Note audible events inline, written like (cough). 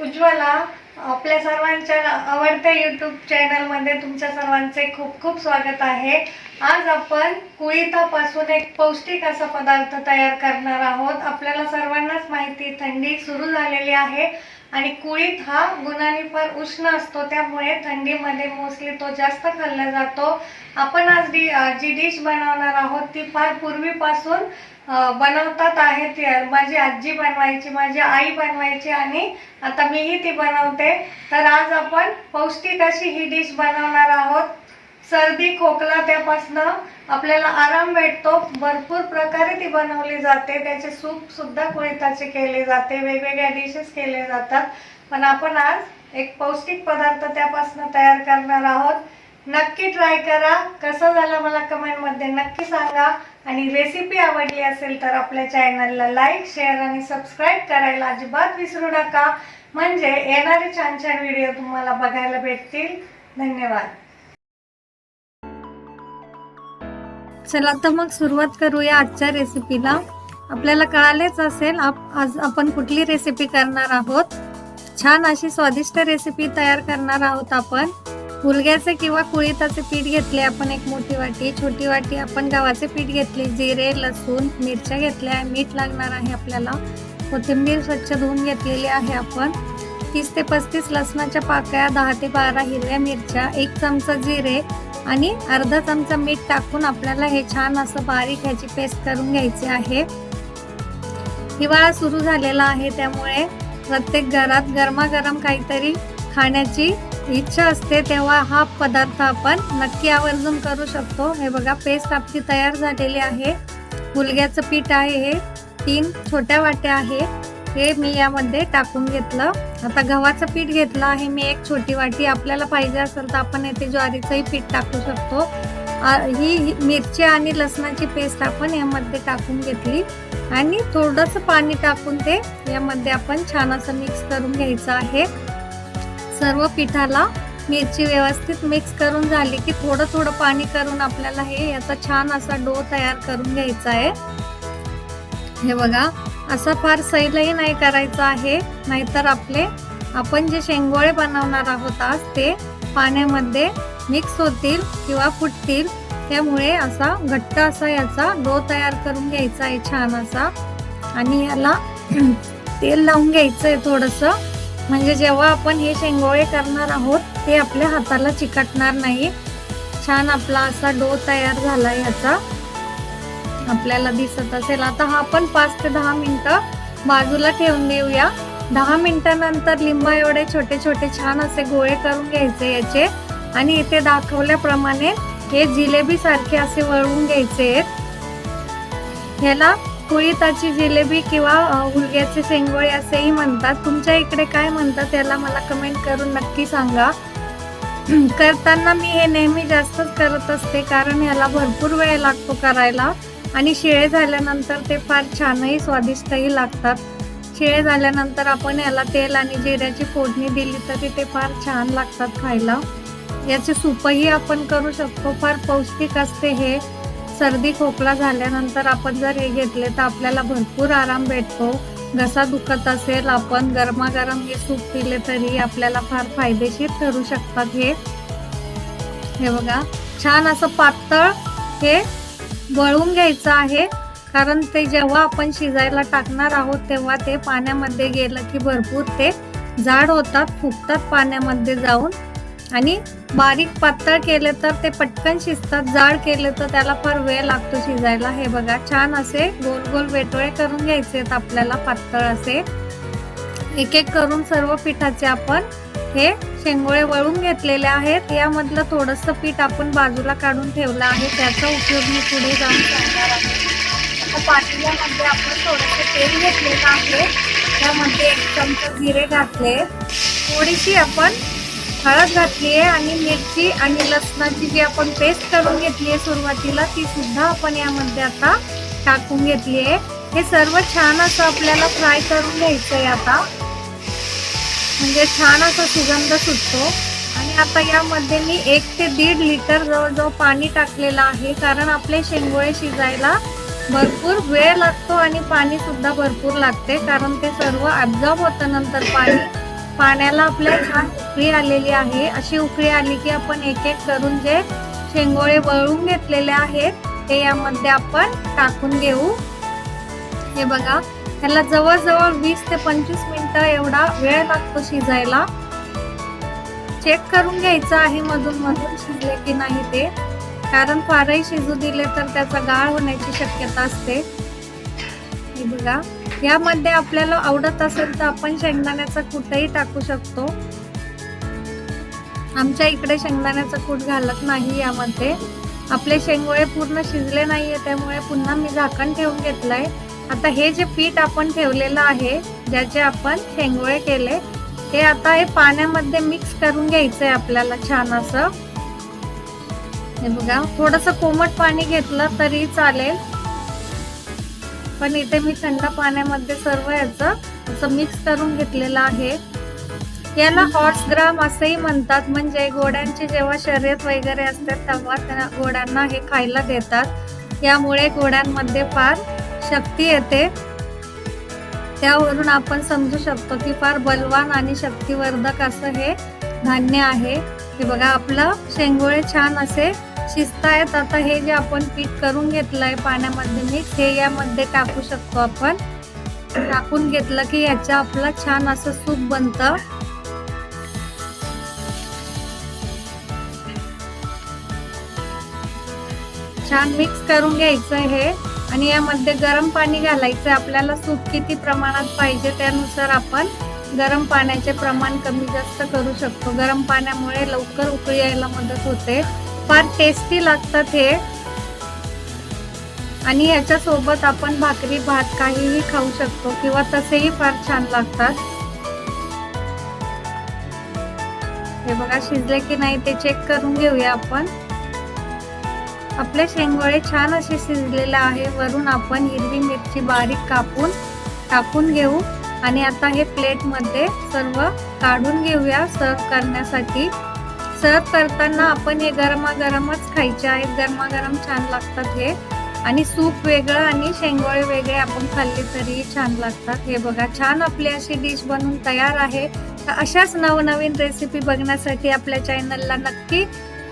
उज्ज्वला आपल्या सर्वांच्या आवडत्या यूट्यूब चॅनलमध्ये तुमच्या सर्वांचे खूप खूप स्वागत आहे. आज आपण कुळितापासून एक पौष्टिक असा पदार्थ तयार करणार आहोत. आपल्याला सर्वांनाच माहिती थंडी सुरू झालेली आहे. आणि कुळीत हा गुणाने फार उष्ण असतो त्यामुळे थंडीमध्ये मोस्टली तो जास्त खाल्ला जातो. आपण आज डी जी डिश बनवणार आहोत ती फार पूर्वीपासून बनवतात आहे ती. माझी आजी बनवायची माझी आई बनवायची आणि आता मीही ती बनवते. तर आज आपण पौष्टिक अशी ही डिश बनवणार आहोत. सर्दी खोकला त्यापासनं आपल्याला आराम भेटतो. भरपूर प्रकारे ती बनवली जाते. त्याचे सूप सुद्धा कुळिताचे केले जाते. वेगवेगळ्या डिशेस केले जातात. पण आपण आज एक पौष्टिक पदार्थ त्यापासनं तयार करणार आहोत. नक्की ट्राय करा. कसं झालं मला कमेंटमध्ये नक्की सांगा. आणि रेसिपी आवडली असेल तर आपल्या चॅनलला लाईक शेअर आणि सबस्क्राईब करायला अजिबात विसरू नका. म्हणजे येणारे छान छान व्हिडिओ तुम्हाला बघायला भेटतील. धन्यवाद. चला तर मग सुरुवात करूया आजच्या रेसिपीला आपल्याला कळालेच असेल आप आज आपण कुठली रेसिपी करणार आहोत. छान अशी स्वादिष्ट रेसिपी तयार करणार आहोत आपण. मुलग्याचे किंवा कुळीताचे पीठ घेतले आपण एक मोठी वाटी. छोटी वाटी आपण गव्हाचे पीठ घेतले जिरे लसूण मिरच्या घेतल्या मीठ लागणार आहे आपल्याला. कोथिंबीर स्वच्छ धुवून घेतलेली आहे आपण. तीस ते पस्तीस लसणाच्या पाकळ्या दहा ते बारा हिरव्या मिरच्या एक चमचा जिरे आणि अर्धा चमचा मीठ टाकून आपल्याला हे छान असं बारीक ह्याची पेस्ट करून घ्यायची आहे. हिवाळा सुरू झालेला आहे त्यामुळे प्रत्येक घरात गरमागरम काहीतरी खाण्याची इच्छा असते तेव्हा हा पदार्थ आपण नक्की आवर्जून करू शकतो. हे बघा पेस्ट आपली तयार झालेली आहे. मुलग्याचं पीठ आहे हे. तीन छोट्या वाट्या आहे. हे मी यामध्ये टाकून घेतलं. आता गव्हाचं पीठ घेतलं आहे मी एक छोटी वाटी. आपल्याला पाहिजे असेल तर आपण येथे ज्वारीचंही पीठ टाकू शकतो. ही ही मिरची आणि लसणाची पेस्ट आपण यामध्ये टाकून घेतली. आणि थोडंसं पाणी टाकून ते यामध्ये आपण छान असं मिक्स करून घ्यायचं आहे. सर्व पिठाला मिरची व्यवस्थित मिक्स करून झाली की थोडं थोडं पाणी करून आपल्याला हे याचा छान असा डो तयार करून घ्यायचा आहे. हे बघा असा फार सैलही नाही करायचा आहे. नाहीतर आपले आपण जे शेंगोळे बनवणार आहोत आज ते पाण्यामध्ये मिक्स होतील किंवा फुटतील. त्यामुळे असा घट्ट असा याचा डो तयार करून घ्यायचा आहे छान असा. आणि याला (clears throat) तेल लावून घ्यायचं आहे थोडंसं. म्हणजे जेव्हा आपण हे शेंगोळे करणार आहोत ते आपल्या हाताला चिकटणार नाही. छान आपला असा डो तयार झाला याचा. आपल्याला दिसत असेल. आता हा आपण पाच ते दहा मिनटं बाजूला ठेवून देऊया. दहा मिनिटानंतर लिंबा एवढे छोटे छोटे छान असे गोळे करून घ्यायचे याचे. आणि इथे दाखवल्याप्रमाणे हे जिलेबी सारखे असे वळवून घ्यायचे आहेत. ह्याला कुळिताची जिलेबी किंवा अ, हुलग्याचे शेंगोळे असेही म्हणतात. तुमच्या इकडे काय म्हणतात याला मला कमेंट करून नक्की सांगा. (clears throat) करताना मी हे नेहमी जास्तच करत असते कारण ह्याला भरपूर वेळ लागतो करायला. आणि शिळे झाल्यानंतर ते फार छानही स्वादिष्टही लागतात. शिळे झाल्यानंतर आपण याला तेल आणि जिऱ्याची फोडणी दिली तरी ते फार छान लागतात खायला. याचे सूपही आपण करू शकतो. फार पौष्टिक असते हे. सर्दी खोकला झाल्यानंतर आपण जर हे घेतले तर आपल्याला भरपूर आराम भेटतो. घसा दुखत असेल आपण गरमागरम हे सूप पिले तरी आपल्याला फार फायदेशीर ठरू शकतात हे. हे बघा छान असं पातळ हे वळून घ्यायचं आहे. कारण ते जेव्हा आपण शिजायला टाकणार आहोत तेव्हा ते पाण्यामध्ये गेलं की भरपूर ते जाड होतात फुगतात पाण्यामध्ये जाऊन. आणि बारीक पातळ केले तर ते पटकन शिजतात जाड केले तर त्याला फार वेळ लागतो शिजायला. हे बघा छान असे गोल गोल वेटोळे करून घ्यायचे आहेत आपल्याला पातळ असे. एक एक करून सर्व पिठाचे आपण हे शेंगोळे वळून घेतलेले आहेत. यामधलं थोडंसं पीठ आपण बाजूला काढून ठेवलं आहे. त्याचा उपयोग मी पुढे जाऊन करणार आहे. आता पातेल्यामध्ये आपण थोडंसं तेल घेतलेलं आहे. त्यामध्ये एक चमचा जिरे घातले. थोडीशी आपण हळद घातली आहे आणि मिरची आणि लसणाची जी आपण पेस्ट करून घेतली आहे सुरुवातीला ती सुद्धा आपण यामध्ये आता टाकून घेतली आहे. हे सर्व छान असं आपल्याला फ्राय करून घ्यायचं आहे आता. म्हणजे छान असा सुगंध सुटतो. आणि आता यामध्ये मी एक ते दीड लिटर जवळजवळ पाणी टाकलेलं आहे कारण आपले शेंगोळे शिजायला भरपूर वेळ लागतो आणि पाणी सुद्धा भरपूर लागते कारण ते सर्व ॲब्झॉर्ब होतं नंतर पाणी. पाण्याला आपल्या छान उकळी आलेली आहे. अशी उकळी आली की आपण एक एक करून जे शेंगोळे वळून घेतलेले आहेत ते यामध्ये आपण टाकून घेऊ. हे बघा त्याला जवळजवळ वीस ते पंचवीस मिनिटं एवढा वेळ लागतो शिजायला. चेक करून घ्यायचं आहे मधून मधून शिजले की नाही ते. कारण फारही शिजू दिले तर त्याचा गाळ होण्याची शक्यता असते. बघा. यामध्ये आपल्याला आवडत असेल तर आपण शेंगदाण्याचा कूटही टाकू शकतो. आमच्या इकडे शेंगदाण्याचा कूट घालत नाही यामध्ये. आपले शेंगोळे पूर्ण शिजले नाहीये त्यामुळे पुन्हा मी झाकण ठेवून घेतलंय. आता हे जे पीठ आपण ठेवलेलं आहे ज्याचे आपण शेंगोळे केले हे आता हे पाण्यामध्ये मिक्स करून घ्यायचंय आपल्याला छान असं. हे बघा थोडस कोमट पाणी घेतलं तरी चालेल. पण इथे मी थंड पाण्यामध्ये सर्व याचं असं मिक्स करून घेतलेलं आहे. याला हॉर्स ग्राम असंही म्हणतात म्हणजे घोड्यांची जेव्हा शर्यत वगैरे असते तेव्हा त्या घोड्यांना हे खायला देतात. यामुळे घोड्यांमध्ये फार शक्ती येते. त्यावरून आपण समजू शकतो की फार बलवान आणि शक्तिवर्धक असं हे धान्य आहे. हे बघा आपलं शेंगोळे छान असे शिजतायत आता हे जे आपण पीठ करून घेतलंय पाण्यामध्ये मिक्स हे यामध्ये टाकू शकतो आपण. टाकून घेतलं की याचं आपलं छान असं सूप बनतं. छान मिक्स करून घ्यायचं हे. आणि यामध्ये गरम पाणी घालायचं आपल्याला सूप किती प्रमाणात पाहिजे त्यानुसार आपण गरम पाण्याचे प्रमाण कमी जास्त करू शकतो. गरम पाण्यामुळे लवकर उकळी यायला मदत होते. फार टेस्टी लागतात हे. आणि याच्यासोबत आपण भाकरी भात काहीही खाऊ शकतो किंवा तसेही फार छान लागतात. हे बघा शिजले की नाही ते चेक करून घेऊया आपण. आपले शेंगोळे छान असे शिजलेले आहे. वरून आपण हिरवी मिरची बारीक कापून टाकून घेऊ. आणि आता हे प्लेटमध्ये सर्व काढून घेऊया सर्व करण्यासाठी. सर्व करताना आपण हे गरमागरमच खायचे आहेत. गरमागरम छान लागतात हे. आणि सूप वेगळं आणि शेंगोळे वेगळे आपण खाल्ले तरी छान लागतात. हे बघा छान आपली अशी डिश बनवून तयार आहे. तर अशाच नवनवीन रेसिपी बघण्यासाठी आपल्या चॅनलला नक्की